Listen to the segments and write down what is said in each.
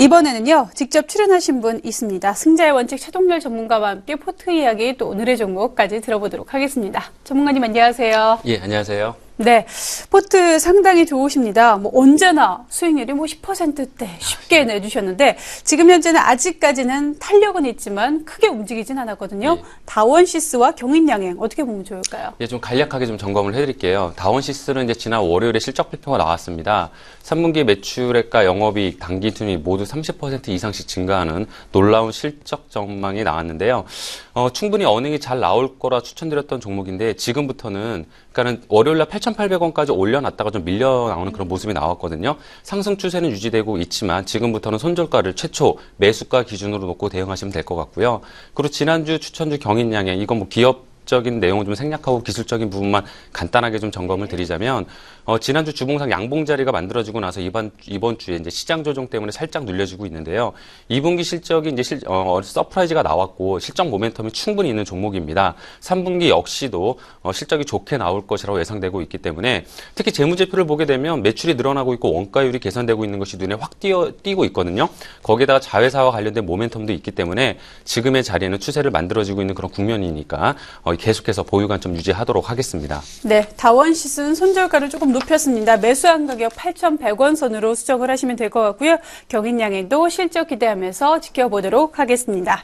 이번에는요, 직접 출연하신 분 있습니다. 승자의 원칙 최동렬 전문가와 함께 포트 이야기 또 오늘의 종목까지 들어보도록 하겠습니다. 전문가님 안녕하세요. 예, 안녕하세요. 네, 포트 상당히 좋으십니다. 뭐 언제나 수익률이 뭐 10%대 쉽게 내주셨는데 지금 현재는 아직까지는 탄력은 있지만 크게 움직이진 않았거든요. 네. 다원시스와 경인양행 어떻게 보면 좋을까요? 예, 좀 간략하게 좀 점검을 해드릴게요. 다원시스는 이제 지난 월요일에 실적 발표가 나왔습니다. 3분기 매출액과 영업이익, 단기 순이 모두 30% 이상씩 증가하는 놀라운 실적 전망이 나왔는데요. 어, 충분히 어닝이 잘 나올 거라 추천드렸던 종목인데 지금부터는 그러니까는 월요일 날 8,800원까지 올려놨다가 좀 밀려 나오는 그런 모습이 나왔거든요. 상승 추세는 유지되고 있지만 지금부터는 손절가를 최초 매수가 기준으로 놓고 대응하시면 될 것 같고요. 그리고 지난주 추천주 경인양행 이건 뭐 기업 적인 내용을 좀 생략하고 기술적인 부분만 간단하게 좀 점검을 드리자면 어, 지난주 주봉상 양봉 자리가 만들어지고 나서 이번 이번 주에 이제 시장 조정 때문에 살짝 눌려지고 있는데요. 2분기 실적이 이제 실, 어, 서프라이즈가 나왔고 실적 모멘텀이 충분히 있는 종목입니다. 3분기 역시도 어, 실적이 좋게 나올 것이라고 예상되고 있기 때문에 특히 재무제표를 보게 되면 매출이 늘어나고 있고 원가율이 개선되고 있는 것이 눈에 확 띄어, 띄고 있거든요. 거기다가 자회사와 관련된 모멘텀도 있기 때문에 지금의 자리에는 추세를 만들어지고 있는 그런 국면이니까 어, 계속해서 보유 관 점 유지하도록 하겠습니다. 네, 다원시스는 손절가를 조금 높였습니다. 매수한 가격 8,100원 선으로 수정을 하시면 될 것 같고요. 경인양행도 실적 기대하면서 지켜보도록 하겠습니다.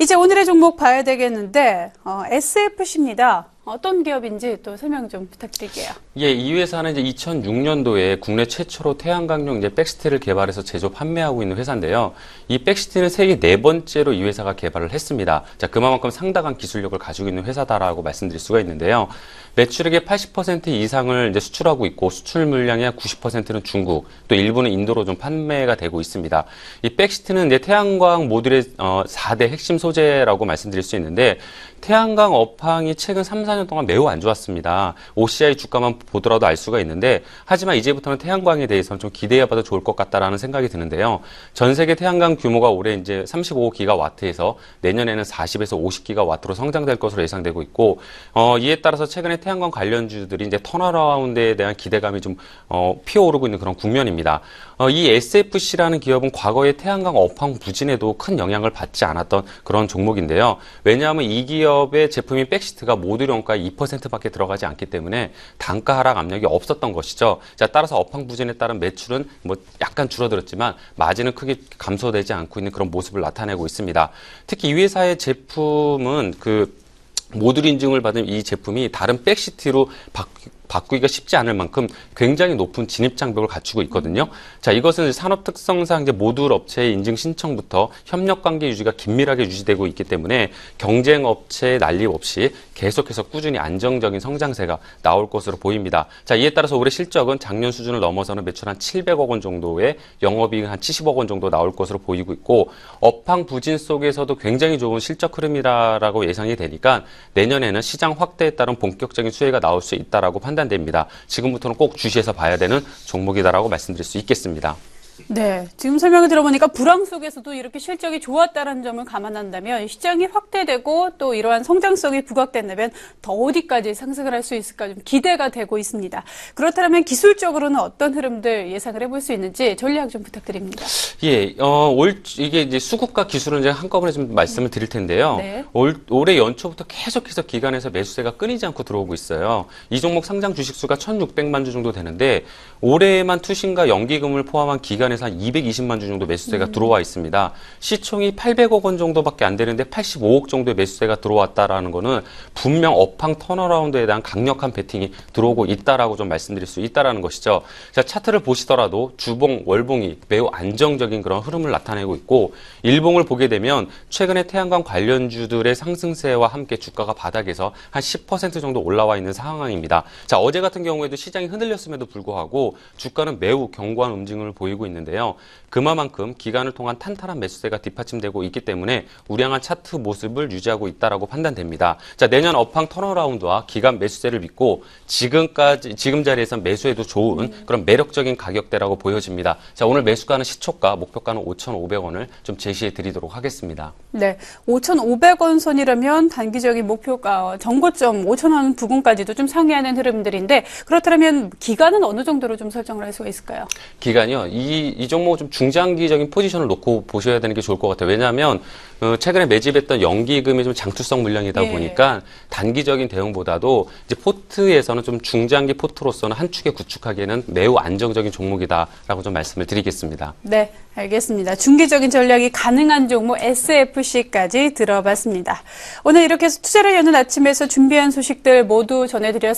이제 오늘의 종목 봐야 되겠는데 어, SFC입니다. 어떤 기업인지 또 설명 좀 부탁드릴게요. 예, 이 회사는 이제 2006년도에 국내 최초로 태양광용 이제 백시트를 개발해서 제조 판매하고 있는 회사인데요. 이 백시트는 세계 네 번째로 이 회사가 개발을 했습니다. 자, 그만큼 상당한 기술력을 가지고 있는 회사다라고 말씀드릴 수가 있는데요. 매출액의 80% 이상을 이제 수출하고 있고 수출 물량의 90%는 중국, 또 일부는 인도로 좀 판매가 되고 있습니다. 이 백시트는 이제 태양광 모듈의 어, 4대 핵심 소재라고 말씀드릴 수 있는데 태양광 업황이 최근 3, 4년 동안 매우 안 좋았습니다. OCI 주가만 보더라도 알 수가 있는데 하지만 이제부터는 태양광에 대해서는 좀 기대해봐도 좋을 것 같다라는 생각이 드는데요. 전 세계 태양광 규모가 올해 이제 35기가와트에서 내년에는 40에서 50기가와트로 성장될 것으로 예상되고 있고 어, 이에 따라서 최근에 태양광 관련주들이 이제 턴어라운드에 대한 기대감이 좀 어, 피어오르고 있는 그런 국면입니다. 어, 이 SFC라는 기업은 과거에 태양광 업황 부진에도 큰 영향을 받지 않았던 그런 종목인데요. 왜냐하면 이 기업의 제품인 백시트가 모듈 원가의 2%밖에 들어가지 않기 때문에 단가 하락 압력이 없었던 것이죠. 자, 따라서 업황 부진에 따른 매출은 뭐 약간 줄어들었지만 마진은 크게 감소되지 않고 있는 그런 모습을 나타내고 있습니다. 특히 이 회사의 제품은 그 모듈 인증을 받은 이 제품이 다른 백시트로 바, 바꾸기가 쉽지 않을 만큼 굉장히 높은 진입 장벽을 갖추고 있거든요. 자, 이것은 산업 특성상 이제 모듈 업체의 인증 신청부터 협력 관계 유지가 긴밀하게 유지되고 있기 때문에 경쟁 업체의 난립 없이 계속해서 꾸준히 안정적인 성장세가 나올 것으로 보입니다. 자, 이에 따라서 올해 실적은 작년 수준을 넘어서는 매출 한 700억 원 정도의 영업이익 한 70억 원 정도 나올 것으로 보이고 있고 업황 부진 속에서도 굉장히 좋은 실적 흐름이라고 예상이 되니까 내년에는 시장 확대에 따른 본격적인 수혜가 나올 수 있다라고 판단 됩니다. 지금부터는 꼭 주시해서 봐야 되는 종목이다라고 말씀드릴 수 있겠습니다. 네, 지금 설명을 들어보니까 불황 속에서도 이렇게 실적이 좋았다는 점을 감안한다면 시장이 확대되고 또 이러한 성장성이 부각된다면 더 어디까지 상승을 할 수 있을까 좀 기대가 되고 있습니다. 그렇다면 기술적으로는 어떤 흐름들 예상을 해볼 수 있는지 전략 좀 부탁드립니다. 예, 어, 올, 이게 이제 수급과 기술은 이제 한꺼번에 좀 말씀을 드릴 텐데요. 네. 올, 올해 연초부터 계속해서 기관에서 매수세가 끊이지 않고 들어오고 있어요. 이 종목 상장 주식수가 1,600만 주 정도 되는데 올해만 투신과 연기금을 포함한 기관 에서 한 220만 주 정도 매수세가 들어와 있습니다. 시총이 800억 원 정도밖에 안 되는데 85억 정도의 매수세가 들어왔다라는 거는 분명 업황 턴어라운드에 대한 강력한 베팅이 들어오고 있다라고 좀 말씀드릴 수 있다라는 것이죠. 자, 차트를 보시더라도 주봉, 월봉이 매우 안정적인 그런 흐름을 나타내고 있고 일봉을 보게 되면 최근에 태양광 관련주들의 상승세와 함께 주가가 바닥에서 한 10% 정도 올라와 있는 상황입니다. 자, 어제 같은 경우에도 시장이 흔들렸음에도 불구하고 주가는 매우 견고한 움직임을 보이고 있는 데요. 그만큼 기간을 통한 탄탄한 매수세가 뒷받침되고 있기 때문에 우량한 차트 모습을 유지하고 있다라고 판단됩니다. 자, 내년 업황 턴어라운드와 기간 매수세를 믿고 지금까지 지금 자리에서 매수해도 좋은 그런 매력적인 가격대라고 보여집니다. 자, 오늘 매수가는 시초가 목표가는 5,500원을 좀 제시해 드리도록 하겠습니다. 네, 5,500원 선이라면 단기적인 목표가 어, 정고점 5,000원 부근까지도 좀 상회하는 흐름들인데 그렇다면 기간은 어느 정도로 좀 설정을 할 수가 있을까요? 기간이요. 이 이, 이 종목은 좀 중장기적인 포지션을 놓고 보셔야 되는 게 좋을 것 같아요. 왜냐하면 어, 최근에 매집했던 연기금이 좀 장투성 물량이다 예. 보니까 단기적인 대응보다도 이제 포트에서는 좀 중장기 포트로서는 한 축에 구축하기에는 매우 안정적인 종목이다라고 좀 말씀을 드리겠습니다. 네, 알겠습니다. 중기적인 전략이 가능한 종목 SFC까지 들어봤습니다. 오늘 이렇게 해서 투자를 여는 아침에서 준비한 소식들 모두 전해드렸습니다.